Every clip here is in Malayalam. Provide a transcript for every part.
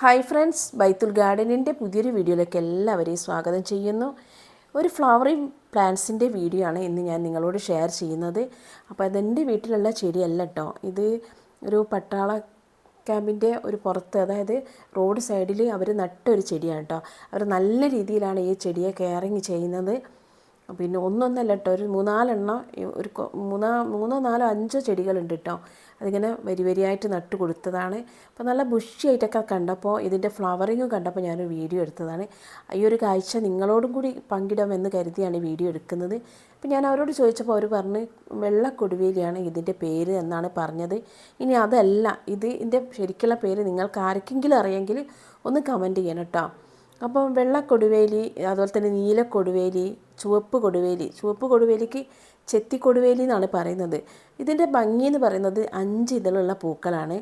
ഹായ് ഫ്രണ്ട്സ് ബൈത്തുൽ ഗാർഡനിന്റെ പുതിയൊരു വീഡിയോയിലേക്ക് എല്ലാവരെയും സ്വാഗതം ചെയ്യുന്നു. ഒരു ഫ്ലവറിങ് പ്ലാന്റ്സിന്റെ വീഡിയോ ആണ് ഇന്ന് ഞാൻ നിങ്ങളോട് ഷെയർ ചെയ്യുന്നത്. അപ്പോൾ അതെന്റെ വീട്ടിലുള്ള ചെടിയല്ല കേട്ടോ ഇത് ഒരു പട്ടാള ക്യാമ്പിന്റെ ഒരു പുറത്ത് അതായത് റോഡ് സൈഡിൽ അവർ നട്ടൊരു ചെടിയാണ് കേട്ടോ അവർ നല്ല രീതിയിലാണ് ഈ ചെടിയെ കെയറിങ് ചെയ്യുന്നത്. പിന്നെ ഒന്നൊന്നല്ല കേട്ടോ. ഒരു മൂന്നാലെണ്ണം ഒരു മൂന്നാ മൂന്നോ നാലോ അഞ്ചോ ചെടികളുണ്ട് കേട്ടോ. അതിങ്ങനെ വരി വരിയായിട്ട് നട്ട് കൊടുത്തതാണ്. അപ്പോൾ നല്ല ബുഷിയായിട്ടൊക്കെ കണ്ടപ്പോൾ ഇതിന്റെ ഫ്ലവറിങ് കണ്ടപ്പോൾ ഞാനൊരു വീഡിയോ എടുത്തതാണ്. ഈ ഒരു കാഴ്ച നിങ്ങളോടും കൂടി പങ്കിടാമെന്ന് കരുതിയാണ് ഈ വീഡിയോ എടുക്കുന്നത്. അപ്പോൾ ഞാൻ അവരോട് ചോദിച്ചപ്പോൾ അവർ പറഞ്ഞ് വെള്ളക്കൊടുവേലിയാണ് ഇതിന്റെ പേര് എന്നാണ് പറഞ്ഞത്. ഇനി അതല്ല ഇത് ഇതിന്റെ ശരിക്കുള്ള പേര് നിങ്ങൾക്ക് ആർക്കെങ്കിലും അറിയെങ്കിൽ ഒന്ന് കമന്റ് ചെയ്യണം കേട്ടോ. അപ്പം വെള്ള കൊടുവേലി അതുപോലെ തന്നെ നീല കൊടുവേലി ചുവപ്പ് കൊടുവേലി. ചുവപ്പ് കൊടുവേലിക്ക് ചെത്തി കൊടുവേലി എന്നാണ് പറയുന്നത്. ഇതിന്റെ ഭംഗി എന്ന് പറയുന്നത് അഞ്ച് ഇതളുള്ള പൂക്കളാണ്.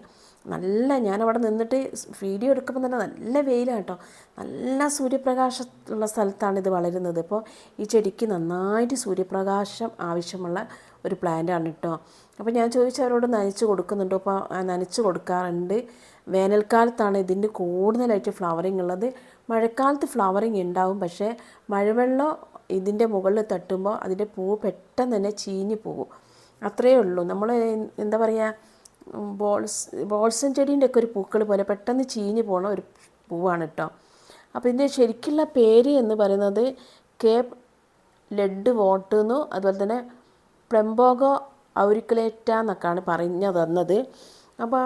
നല്ല ഞാനവിടെ നിന്നിട്ട് വീഡിയോ എടുക്കുമ്പോൾ തന്നെ നല്ല വെയിലാണ് കേട്ടോ നല്ല സൂര്യപ്രകാശമുള്ള സ്ഥലത്താണ് ഇത് വളരുന്നത്. അപ്പോൾ ഈ ചെടിക്ക് നന്നായിട്ട് സൂര്യപ്രകാശം ആവശ്യമുള്ള ഒരു പ്ലാന്റാണ് കേട്ടോ അപ്പോൾ ഞാൻ ചോദിച്ചു അവരോട് നനച്ച് കൊടുക്കുന്നുണ്ടോ? അപ്പോൾ നനച്ച് കൊടുക്കാറുണ്ട്. വേനൽക്കാലത്താണ് ഇതിന്റെ കൂടുതലായിട്ട് ഫ്ലവറിങ് ഉള്ളത്. മഴക്കാലത്ത് ഫ്ലവറിങ് ഉണ്ടാവും. പക്ഷേ മഴവെള്ളം ഇതിന്റെ മുകളിൽ തട്ടുമ്പോൾ അതിന്റെ പൂ പെട്ടെന്ന് തന്നെ ചീഞ്ഞു പോകും. അത്രയേ ഉള്ളൂ. നമ്മൾ എന്താ പറയുക ബോൾസ് ബോൾസൻ ചെടീന്റെ ഒക്കെ ഒരു പൂക്കൾ പോലെ പെട്ടെന്ന് ചീഞ്ഞു പോണ ഒരു പൂവാണ് കേട്ടോ. അപ്പോൾ ഇതിന്റെ ശരിക്കുള്ള പേര് എന്ന് പറയുന്നത് കേപ്പ് ലെഡ് വോട്ട് എന്നും അതുപോലെ തന്നെ പ്ലംബോഗോ ഔരിക്കുലേറ്റ എന്നൊക്കെയാണ് പറഞ്ഞു തന്നത്. അപ്പോൾ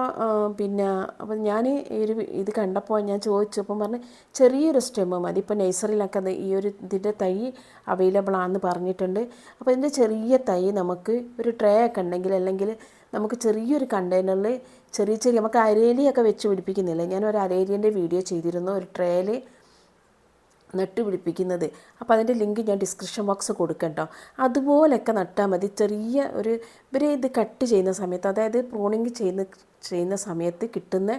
പിന്നെ അപ്പോൾ ഞാൻ ഈ ഒരു ഇത് കണ്ടപ്പോൾ ഞാൻ ചോദിച്ചപ്പം പറഞ്ഞ് ചെറിയൊരു സ്റ്റെമ്മ് മതി. ഇപ്പോൾ നഴ്സറിയിലൊക്കെ ഈ ഒരു ഇതിന്റെ തൈ അവൈലബിൾ ആണെന്ന് പറഞ്ഞിട്ടുണ്ട്. അപ്പോൾ ഇതിന്റെ ചെറിയ തൈ നമുക്ക് ഒരു ട്രേ ഒക്കെ ഉണ്ടെങ്കിൽ അല്ലെങ്കിൽ നമുക്ക് ചെറിയൊരു കണ്ടെയ്നറിൽ ചെറിയ ചെറിയ നമുക്ക് അരേലിയൊക്കെ വെച്ച് പിടിപ്പിക്കുന്നില്ല? ഞാൻ ഒരു അരേലിയന്റെ വീഡിയോ ചെയ്തിരുന്നു ഒരു ട്രേയിൽ നട്ടുപിടിപ്പിക്കുന്നത് അപ്പോൾ അതിന്റെ ലിങ്ക് ഞാൻ ഡിസ്ക്രിപ്ഷൻ ബോക്സ് കൊടുക്കട്ടോ. കേട്ടോ അതുപോലെയൊക്കെ നട്ടാൽ മതി. ചെറിയ ഒരു ഇവർ ഇത് കട്ട് ചെയ്യുന്ന സമയത്ത് അതായത് പ്രോണിങ് ചെയ്യുന്ന ചെയ്യുന്ന സമയത്ത് കിട്ടുന്ന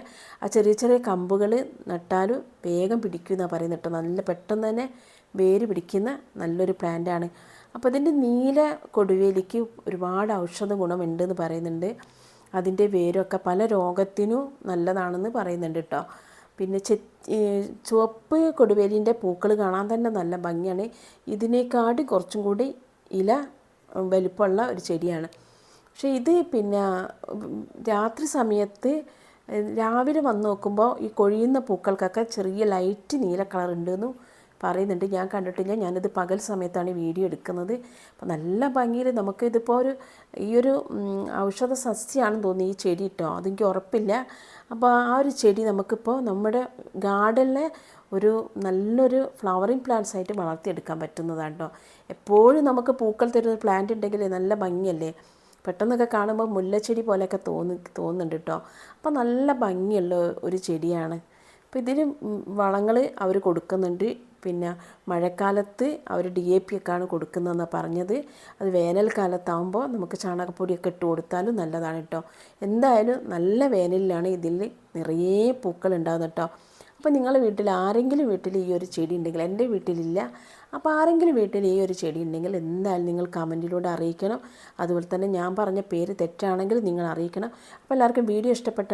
ആ ചെറിയ ചെറിയ കമ്പുകൾ നട്ടാൽ വേഗം പിടിക്കും എന്നാണ് പറയുന്നത് കേട്ടോ. നല്ല പെട്ടെന്ന് തന്നെ വേര് പിടിക്കുന്ന നല്ലൊരു പ്ലാന്റാണ് അപ്പോൾ ഇതിന്റെ നീല കൊടുവേലിക്ക് ഒരുപാട് ഔഷധ ഗുണമുണ്ട് എന്ന് പറയുന്നുണ്ട്. അതിന്റെ വേരൊക്കെ പല രോഗത്തിനും നല്ലതാണെന്ന് പറയുന്നുണ്ട് കേട്ടോ പിന്നെ ചെ ചുവപ്പ് കൊടുവേലിന്റെ പൂക്കൾ കാണാൻ തന്നെ നല്ല ഭംഗിയാണ്. ഇതിനേക്കാട്ടി കുറച്ചും കൂടി ഇല വലുപ്പമുള്ള ഒരു ചെടിയാണ്. പക്ഷേ ഇത് പിന്നെ രാത്രി സമയത്ത് രാവിലെ വന്ന് നോക്കുമ്പോൾ ഈ കൊഴിയുന്ന പൂക്കൾക്കൊക്കെ ചെറിയ ലൈറ്റ് നീല കളർ ഉണ്ടെന്നും പറയുന്നുണ്ട്. ഞാൻ കണ്ടിട്ടില്ല. ഞാനിത് പകൽ സമയത്താണ് വീഡിയോ എടുക്കുന്നത്. അപ്പോൾ നല്ല ഭംഗിയിൽ നമുക്ക് ഇതിപ്പോൾ ഒരു ഈ ഒരു ഔഷധ സസ്യമാണെന്ന് തോന്നി ഈ ചെടി കേട്ടോ അതെനിക്ക് ഉറപ്പില്ല. അപ്പോൾ ആ ഒരു ചെടി നമുക്കിപ്പോൾ നമ്മുടെ ഗാർഡനിലെ ഒരു നല്ലൊരു ഫ്ലവറിങ് പ്ലാന്റ്സ് ആയിട്ട് വളർത്തിയെടുക്കാൻ പറ്റുന്നതാണ് കേട്ടോ എപ്പോഴും നമുക്ക് പൂക്കൾ തരുന്ന പ്ലാന്റ് ഉണ്ടെങ്കിൽ നല്ല ഭംഗിയല്ലേ? പെട്ടെന്നൊക്കെ കാണുമ്പോൾ മുല്ലച്ചെടി പോലെയൊക്കെ തോന്നി തോന്നുന്നുണ്ട് കേട്ടോ അപ്പോൾ നല്ല ഭംഗിയുള്ള ഒരു ചെടിയാണ്. അപ്പോൾ ഇതിന് വളങ്ങൾ അവർ കൊടുക്കുന്നുണ്ട്. പിന്നെ മഴക്കാലത്ത് അവർ ഡി എ പി ഒക്കെയാണ് കൊടുക്കുന്നതെന്നാണ് പറഞ്ഞത്. അത് വേനൽക്കാലത്താവുമ്പോൾ നമുക്ക് ചാണകപ്പൊടിയൊക്കെ ഇട്ട് കൊടുത്താലും നല്ലതാണ് കേട്ടോ എന്തായാലും നല്ല വേനലിലാണ് ഇതിൽ നിറയെ പൂക്കൾ ഉണ്ടാകുന്നത് കേട്ടോ അപ്പോൾ നിങ്ങളുടെ വീട്ടിൽ ആരെങ്കിലും വീട്ടിൽ ഈ ഒരു ചെടി ഉണ്ടെങ്കിൽ എന്റെ വീട്ടിലില്ല. അപ്പോൾ ആരെങ്കിലും വീട്ടിൽ ഈ ഒരു ചെടി ഉണ്ടെങ്കിൽ എന്തായാലും നിങ്ങൾ കമന്റിലൂടെ അറിയിക്കണം. അതുപോലെ തന്നെ ഞാൻ പറഞ്ഞ പേര് തെറ്റാണെങ്കിൽ നിങ്ങൾ അറിയിക്കണം. അപ്പോൾ എല്ലാവർക്കും വീഡിയോ ഇഷ്ടപ്പെട്ട